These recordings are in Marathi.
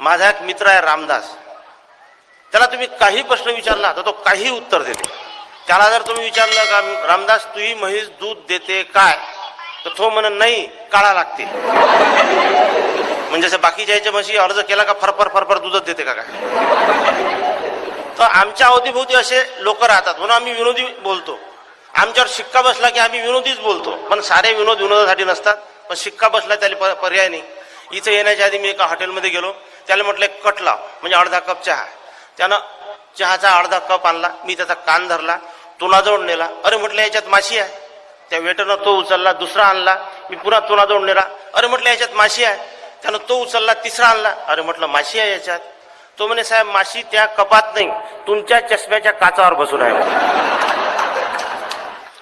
माझा एक मित्र आहे रामदास. त्याला तुम्ही काही प्रश्न विचारला तर तो काही उत्तर देते. त्याला जर तुम्ही विचारलं का रामदास तुही म्हैस दूध देते काय? तर तो म्हण नाही काळा लागते. म्हणजे असं बाकीच्या याच्या म्हशी अर्ज केला का फरफर फरफर दूधच देते का काय? तर आमच्या अवतीभोवती असे लोक राहतात. म्हणून आम्ही विनोदी बोलतो. आमच्यावर शिक्का बसला की आम्ही विनोदीच बोलतो. पण सारे विनोद विनोदासाठी नसतात. पण शिक्का बसला त्याला पर्याय नाही. इथं येण्याच्या आधी मी एका हॉटेलमध्ये गेलो. त्याला म्हटलं एक कट लाव. म्हणजे अर्धा कप चहा. त्यानं चहाचा अर्धा कप आणला मी त्याचा कान धरला तुनाजवळ नेला. अरे म्हटलं याच्यात माशी आहे. त्या वेटरनं तो उचलला दुसरा आणला. मी पुन्हा तुनाजवळ नेला. अरे म्हटलं याच्यात माशी आहे. त्यानं तो उचलला तिसरा आणला. अरे म्हटलं माशी आहे याच्यात. तो म्हणे साहेब माशी त्या कपात नाही तुमच्या चष्म्याच्या काचावर बसून आहे.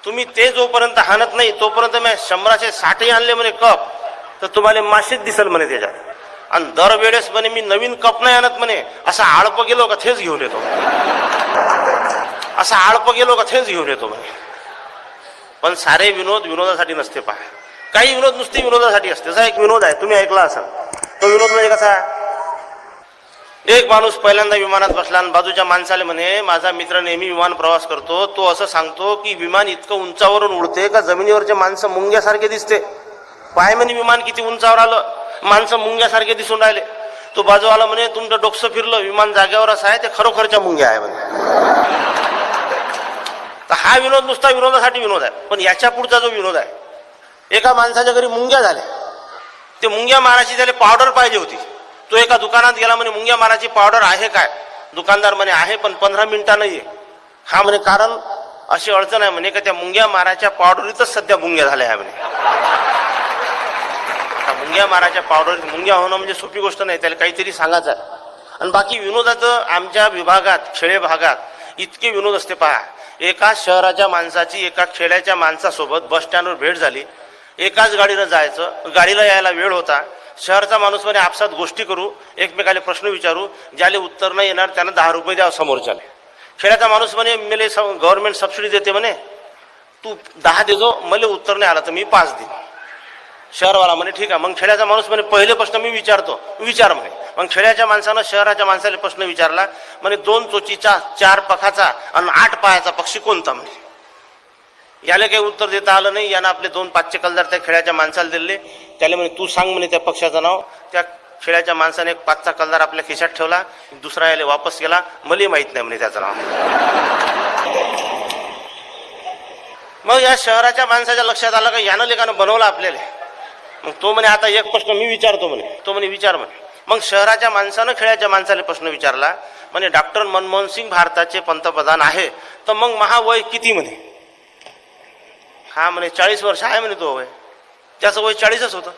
तुम्ही ते जोपर्यंत हाणत नाही तोपर्यंत मी शंभराचे साठही आणले म्हणे कप तर तुम्हाला माशीच दिसल म्हणे त्याच्यात. आणि दरवेळेस म्हणे मी नवीन कप नाही आणत म्हणे असा आळप गेलो का थेच घेऊन येतो. असा आळप गेलो का थेच घेऊन येतो म्हणे. पण सारे विनोद विनोदासाठी नसते पहा. काही विनोद नुसते विनोदासाठी असते. असा एक विनोद आहे तुम्ही ऐकला असाल. तो विनोद म्हणजे कसा? एक माणूस पहिल्यांदा विमानात बसला आणि बाजूच्या माणसाला म्हणे माझा मित्र नेहमी विमान प्रवास करतो. तो असं सांगतो की विमान इतकं उंचावरून उडते का? जमिनीवरचे माणसं मुंग्यासारखे दिसते. पाय म्हणे विमान किती उंचावर आलं? माणसं मुंग्यासारखे दिसून राहिले. तो बाजूवाला म्हणे तुमचं डोकसं फिरलं विमान जागेवरच आहे ते खरोखरच्या मुंग्या आहे म्हणे. तर हा विनोद नुसता विनोदासाठी विनोद आहे. पण याच्या पुढचा जो विनोद आहे एका माणसाच्या घरी मुंग्या झाल्या. ते मुंग्या मारायची त्याला पावडर पाहिजे होती. तो एका दुकानात गेला म्हणे मुंग्या मारायची पावडर आहे काय? दुकानदार म्हणे आहे पण पंधरा मिनिटानं ये हा म्हणे कारण अशी अडचण आहे म्हणे का त्या मुंग्या मारायच्या पावडरीतच सध्या मुंग्या झाल्या आहे म्हणे. मुंग्या मारायच्या पावडर मुंग्या होणं म्हणजे सोपी गोष्ट नाही त्याला काहीतरी सांगायचं आहे. आणि बाकी विनोदाचं आमच्या विभागात खेडे भागात इतके विनोद असते पहा. एका शहराच्या माणसाची एका खेड्याच्या माणसासोबत बस स्टँडवर भेट झाली. एकाच गाडीनं जायचं गाडीला यायला वेळ होता. शहरचा माणूस म्हणे आपसात गोष्टी करू एकमेकाला प्रश्न विचारू ज्याला उत्तर नाही येणार त्यांना दहा रुपये द्या समोरच्याले. खेड्याचा माणूस म्हणे मेले गव्हर्नमेंट सबसिडी देते म्हणे. तू दहा देजो मला उत्तर नाही आलं तर मी पाच देईन. शहरवाला म्हणे ठीक आहे. मग खेड्याचा माणूस म्हणे पहिले प्रश्न मी विचारतो. विचार म्हणे. मग खेड्याच्या माणसानं शहराच्या माणसाला प्रश्न विचारला. म्हणे दोन चोचीचा चार पखाचा आणि आठ पायाचा पक्षी कोणता म्हणे? याला काही उत्तर देता आलं नाही. यानं आपले दोन पाचशे कलदार त्या खेड्याच्या माणसाला दिले. त्याला म्हणे तू सांग म्हणे त्या पक्षाचं नाव. त्या खेड्याच्या माणसाने एक पाचचा कलदार आपल्या खिशात ठेवला. दुसरा याला वापस गेला मलाही माहीत नाही म्हणे त्याचं नाव. मग या शहराच्या माणसाच्या लक्षात आलं का? यानं लेखानं बनवलं आपल्याला. मग तो म्हणे आता एक प्रश्न मी विचारतो म्हणे. तो म्हणे विचार म्हणे. मग शहराच्या माणसानं खेळाच्या माणसाला प्रश्न विचारला म्हणे डॉक्टर मनमोहन सिंग भारताचे पंतप्रधान आहे तर मग महावय किती म्हणे? हा म्हणे चाळीस वर्ष आहे म्हणे तो वय. त्याचं वय चाळीसच होतं.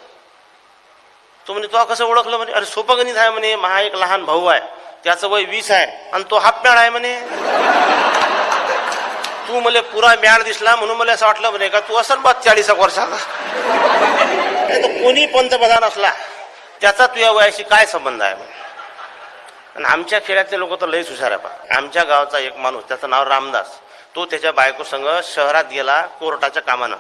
तो म्हणे तो कसं ओळखलं म्हणे? अरे सोपं गणित आहे म्हणे महा एक लहान भाऊ आहे. त्याचं वय वीस आहे आणि तो हाफ मॅड आहे म्हणे. तू मला पुरा मॅड दिसला म्हणून मला असं वाटलं म्हणे का? तू असं बा चाळीस एक वर्षाचा. नाही तर कोणी पंतप्रधान असला त्याचा तुझ्या वयाशी काय संबंध आहे? आणि आमच्या खेड्यातले लोक तर लयच हुशार आहे पा आमच्या गावचा एक माणूस त्याचं नाव रामदास. तो त्याच्या बायको संग शहरात गेला कोर्टाच्या कामानं.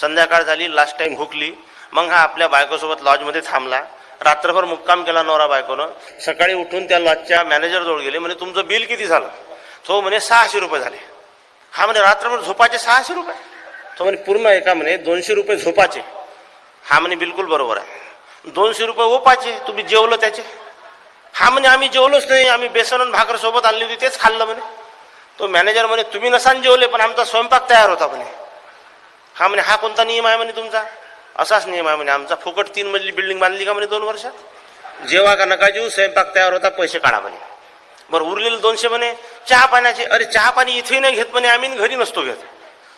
संध्याकाळ झाली लास्ट टाइम हुकली मग हा आपल्या बायकोसोबत लॉजमध्ये थांबला. रात्रभर मुक्काम केला नवरा बायकोनं. सकाळी उठून त्या लॉजच्या मॅनेजरजवळ गेले. म्हणे तुमचं बिल किती झालं? तो म्हणे सहाशे रुपये झाले. हा म्हणे रात्रभर झोपाचे सहाशे रुपये? तो म्हणे पूर्ण एका म्हणे दोनशे रुपये झोपाचे. हा म्हणे बिलकुल बरोबर आहे. दोनशे रुपये ओपाचे तुम्ही जेवलं त्याचे? हा म्हणे आम्ही जेवलोच नाही आम्ही बेसन आणि भाकर सोबत आणली होती तेच खाल्लं म्हणे. तो मॅनेजर म्हणे तुम्ही नसान जेवले पण आमचा स्वयंपाक तयार होता म्हणे. हा म्हणे हा कोणता नियम आहे म्हणे तुमचा? असाच नियम आहे म्हणे आमचा. फुकट तीन मजली बिल्डिंग बांधली का म्हणे दोन वर्षात? जेवा का नका जेऊ स्वयंपाक तयार होता पैसे काढा म्हणे. बरं उरलेले दोनशे म्हणे चहा पाण्याचे. अरे चहा पाणी इथेही नाही घेत म्हणे आम्ही घरी नसतो घेत.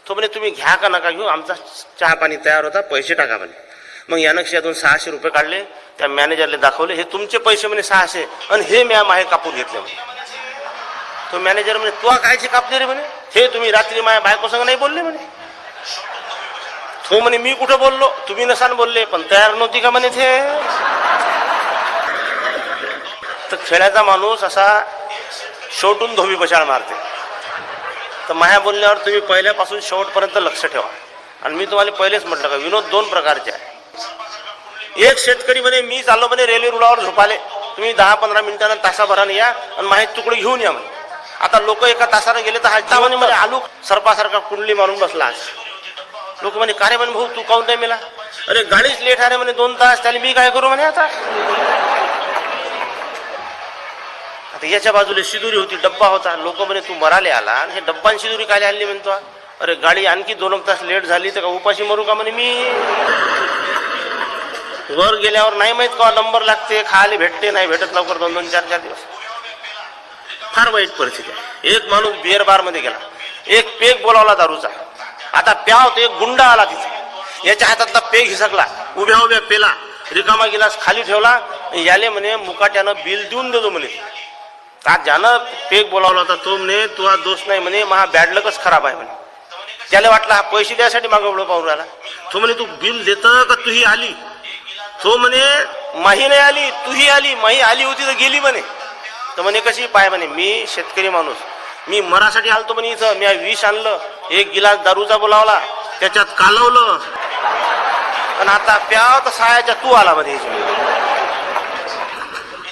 तो म्हणे तुम्ही घ्या का नका घेऊ आमचा चहा पाणी तयार होता पैसे टाका म्हणे. मग यानं यातून सहाशे रुपये काढले त्या मॅनेजरला दाखवले हे तुमचे पैसे म्हणे सहाशे आणि हे मॅम आहे कापून घेतले म्हणे. तो मॅनेजर म्हणे तू कायचे कापले रे म्हणे? हे तुम्ही रात्री माझ्या बायकोसंग नाही बोलले म्हणे? तो म्हणे मी कुठं बोललो? तुम्ही नसान बोलले पण तयार नव्हती का म्हणे ते? तर खेड्याचा माणूस असा शेवटून धोबी पछाड मारते. तर माया बोलण्यावर तुम्ही पहिल्यापासून शेवटपर्यंत लक्ष ठेवा. आणि मी तुम्हाला पहिलेच म्हटलं का विनोद दोन प्रकारचे आहे एक शेतकरी म्हणे मी चाललो म्हणे रेल्वे रुळावर झोपाले. तुम्ही दहा पंधरा मिनिटानं तासाभराने या आणि माहीत तुकडे घेऊन या म्हणे. आता लोक एका तासाने गेले तर हा म्हणे मला आलू सरपासारखा कुंडली मारून बसला आज. लोक म्हणे का रे म्हणे भाऊ तू काऊन नाही मेला? अरे गाडीच लेट आहे म्हणे दोन तास त्याला मी काय करू म्हणे आता? आता याच्या बाजूला शिदुरी होती डब्बा होता. लोक म्हणे तू मराले आला आणि हे डब्बा शिदुरी काय आणली म्हणतो? अरे गाडी आणखी दोन तास लेट झाली तर का उपाशी मरू का म्हणे मी? वर गेल्यावर नाही माहीत का नंबर लागते खायला भेटते नाही भेटत लवकर दोन दोन चार चार दिवस. फार वाईट परिस्थिती आहे. एक माणूस बिअर बारमध्ये गेला. एक पेग बोलावला दारूचा. आता प्याव तो एक गुंडा आला तिथे. याच्या हातातला पेग हिसकला. उभ्या उभ्या पेला. रिकामा गिलास खाली ठेवला. याले म्हणे मुकाट्यानं बिल देऊन देतो म्हणे. का ज्यानं पेग बोलावला होता तो म्हणे तुझा दोष नाही म्हणे महा बॅडलकच खराब आहे म्हणे. त्याला वाटलं हा पैसे द्यायसाठी मागवलं पाहून राहिला. तो म्हणे तू बिल देत का तू ही आली? तो म्हणे माही नाही आली तुही आली माही आली होती तर गेली म्हणे. तर म्हणे कशी पाय म्हणे मी शेतकरी माणूस. मी मरासाठी आलतो म्हणे इथं मी विष आणलं एक गिलास दारूचा बोलावला त्याच्यात कालवलं. पण आता प्याव तर सायाच्या तू आला म्हणे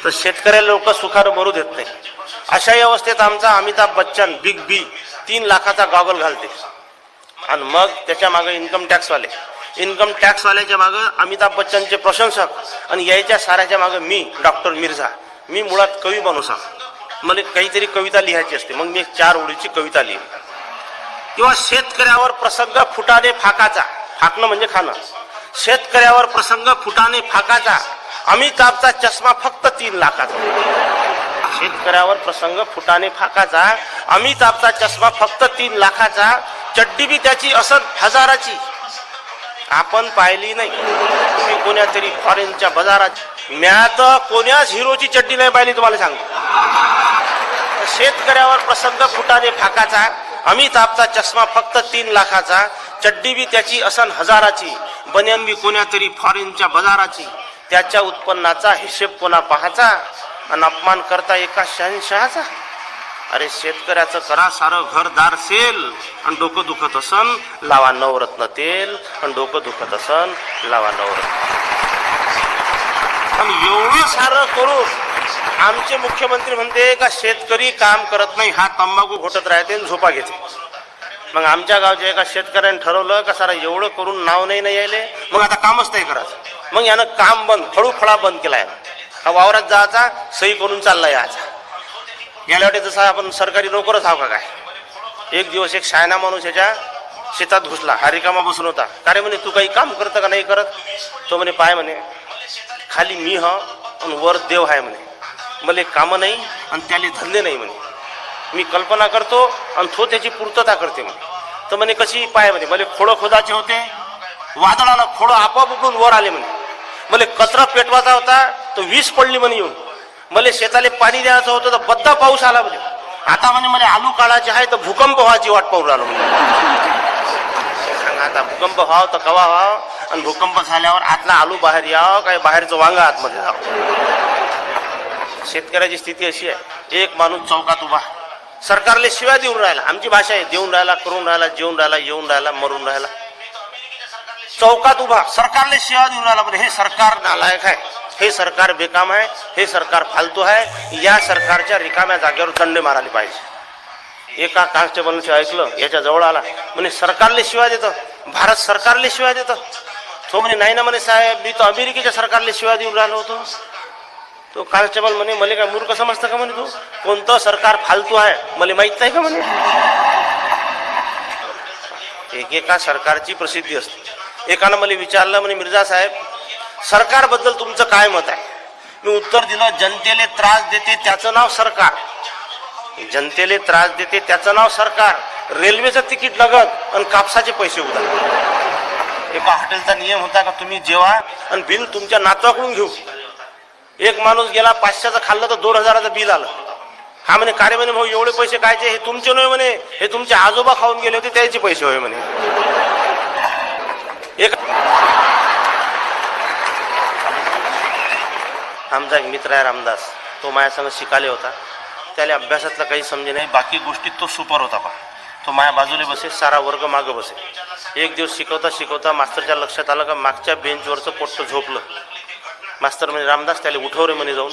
तर शेतकऱ्याला लोक सुखानं मरू देत नाही. अशाही अवस्थेत आमचा अमिताभ बच्चन बिग बी तीन लाखाचा गॉगल घालते. आणि मग त्याच्यामागे इन्कम टॅक्सवाले इन्कम टॅक्सवाल्याच्या मागं अमिताभ बच्चनचे प्रशंसक आणि यायच्या साऱ्याच्या मागं मी डॉक्टर मिर्झा. मी मुळात कवी माणूस मला काहीतरी कविता लिहायची असते. मग मी चार ओळीची कविता लिहिली किंवा शेतकऱ्यावर प्रसंग फुटाने फाकाचा. फाकणं म्हणजे खाणं. शेतकऱ्यावर प्रसंग फुटाने फाकाचा. अमिताभचा चष्मा फक्त तीन लाखाचा. शेतकऱ्यावर प्रसंग फुटाने फाकाचा. अमिताभचा चष्मा फक्त तीन लाखाचा. चड्डी बी त्याची असत हजाराची. आपण पाहिली नाही. तुम्ही कोण्यातरी फॉरेनच्या बाजाराची म्या तर कोण्याच हिरोची चड्डी नाही पाहिली तुम्हाला सांगतो. शेतकऱ्यावर प्रसंग फुटाने फाकाचा अमिताभचा चष्मा फक्त तीन लाखाचा चड्डी बी त्याची असन हजाराची बन्यान बी कोण्यातरी फॉरेनच्या बाजाराची त्याच्या उत्पन्नाचा हिशेब कोणा पाहायचा? आणि अपमान करता एका शहनशहाचा अरे शेतकऱ्याचं करा सारं घरदार सेल आणि डोकं दुखत असन लावा नवरत्न तेल आणि डोकं दुखत असन लावा नवरत्न आणि एवढं सारं करून आमचे मुख्यमंत्री म्हणते का शेतकरी काम करत नाही हा तंबाखू घोटत राहते आणि झोपा घेते. मग आमच्या गावच्या एका शेतकऱ्याने ठरवलं का सारा एवढं करून नाव नाही ना यायले मग आता कामच नाही करायचं. मग यानं काम बंद फळू फळा बंद केलाय हा वावरात जायचा सही करून चालला आज. याला वाटे जसं आपण सरकारी नोकरच आहो का काय? एक दिवस एक शायना माणूस याच्या शेतात घुसला हा रिकामा बसून होता. का रे म्हणे तू काही काम करतं का नाही करत? तो म्हणे पाय म्हणे खाली मी ह आणि वर देव आहे म्हणे. मला कामं नाही आणि त्याले धंदे नाही म्हणे. मी कल्पना करतो आणि तो त्याची पूर्तता करते म्हणे. तर म्हणे कशी पाय म्हणे मला खोडं खोदाचे होते. वादळाला खोडं आपोआप उकडून वर आले म्हणे. मला कचरा पेटवायचा होता तर वीस पडली म्हणे येऊन. मला शेताले पाणी द्यायचं होतं तर बद्दा पाऊस आला म्हणजे. आता म्हणे मला आलू काढायचे आहे तर भूकंप व्हायची वाट पाहून राहिलो आता भूकंप व्हाव तर कवा व्हाव? आणि भूकंप झाल्यावर आतला आलू बाहेर यावं काय? बाहेरचं वांगा आतमध्ये जावं. शेतकऱ्याची स्थिती अशी आहे. एक माणूस चौकात उभा. सरकारले शिवाय देऊन राहिला. आमची भाषा आहे देऊन राहिला करून राहिला जेवून राहिला येऊन राहिला मरून राहिला. चौकात उभा. सरकारले शिवाय देऊन राहिला. म्हणजे हे सरकार नालायक आहे. हे सरकार बेकाम आहे हे सरकार फालतू आहे या सरकारच्या रिकाम्या जागेवर दंडे मारायला पाहिजे. एका कॉन्स्टेबलने ऐकलं याच्या जवळ आला. म्हणे सरकारले शिवाय देतं. भारत सरकारले शिवाय देतं. तो म्हणे नाही ना म्हणे साहेब मी तर अमेरिकेच्या सरकारले शिवाय देऊन राहिलो होतो. तो कॉन्स्टेबल म्हणे मला काय मूर्ख समजतं का? म्हणे तू. कोणतं सरकार फालतू आहे मला माहीत नाही का? म्हणे. एकेका सरकारची प्रसिद्धी असते. एकानं मला विचारलं म्हणे मिर्झा साहेब सरकारबद्दल तुमचं काय मत आहे? मी उत्तर दिलं जनतेले त्रास देते त्याचं नाव सरकार. जनतेले त्रास देते त्याचं नाव सरकार. रेल्वेचं तिकीट लगत आणि कापसाचे पैसे उदा एका हॉटेलचा नियम होता का? तुम्ही जेवा आणि बिल तुमच्या नातवाकडून घेऊ. एक माणूस गेला पाचशेचं खाल्लं तर दोन हजाराचं बिल आलं. हा म्हणे कार्य म्हणे भाऊ एवढे पैसे कायचे? हे तुमचे नव्हे म्हणे. हे तुमचे आजोबा खाऊन गेले होते त्याचे पैसे होय म्हणे. एक आमचा एक मित्र आहे रामदास. तो माझ्यासंग शिकाले होता. त्याला अभ्यासातलं काही समजे नाही. बाकी गोष्टीत तो सुपर होता पा तो माझ्या बाजूला बसे सारा वर्ग मागं बसे. एक दिवस शिकवता शिकवता मास्तरच्या लक्षात आलं का मागच्या बेंचवरचं पोट्ट झोपलं. मास्तर म्हणे रामदास त्याला उठवले म्हणे जाऊन.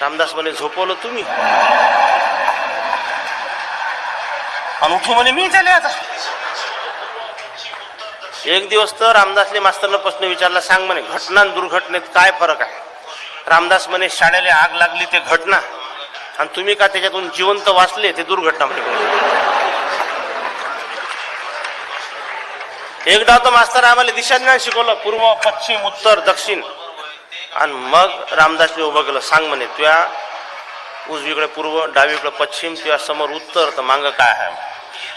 रामदास म्हणे झोपवलं तुम्ही? आणि उठू म्हणे मी झाले आता. एक दिवस तर रामदासले मास्तरनं प्रश्न विचारला सांग म्हणे घटना दुर्घटनेत काय फरक आहे? रामदास म्हणे शाळेला आग लागली ते घटना. आणि तुम्ही का त्याच्यातून जिवंत वाचले ते दुर्घटना म्हणे. एकदा तर मास्तर आम्हाला दिशाज्ञान शिकवलं पूर्व पश्चिम उत्तर दक्षिण. आणि मग रामदासने उभं केलं. सांग म्हणे तुया उजवीकडे पूर्व डावीकडे पश्चिम तुया समोर उत्तर तर मागं काय आहे?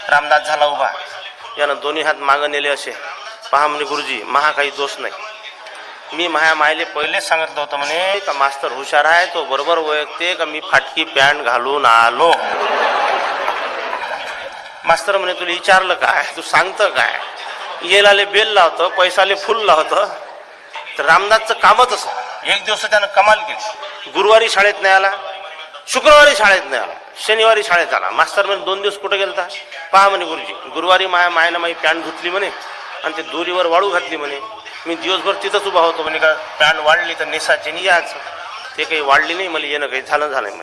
रामदास झाला उभा. यानं दोन्ही हात मागं नेले असे. पहा म्हणे गुरुजी महा काही दोष नाही. मी माया मायले पहिलेच सांगितलं होतं म्हणे का मास्तर हुशार आहे तो बरोबर ओळखते का मी फाटकी पॅन्ट घालून आलो? मास्तर म्हणे तुला विचारलं काय? तू सांगतं काय? येलाले बेल लावतं पैसाले फुल लावतं. तर रामदासचं कामच असं एक दिवस त्यानं कमाल केली. गुरुवारी शाळेत नाही आला शुक्रवारी शाळेत नाही आला शनिवारी शाळेत आला. मास्तर म्हणे दोन दिवस कुठे गेलता? पहा म्हणे गुरुजी गुरुवारी माया मायनं माझी पॅन्ट धुतली म्हणे आणि ते दोरीवर वाळू घातली म्हणे. मी दिवसभर तिथंच उभा होतो म्हणे का पॅन्ट वाढली तर नेसाची नाही यायचं ते काही वाढली नाही मला येणं काही झालं झालं म्हणे.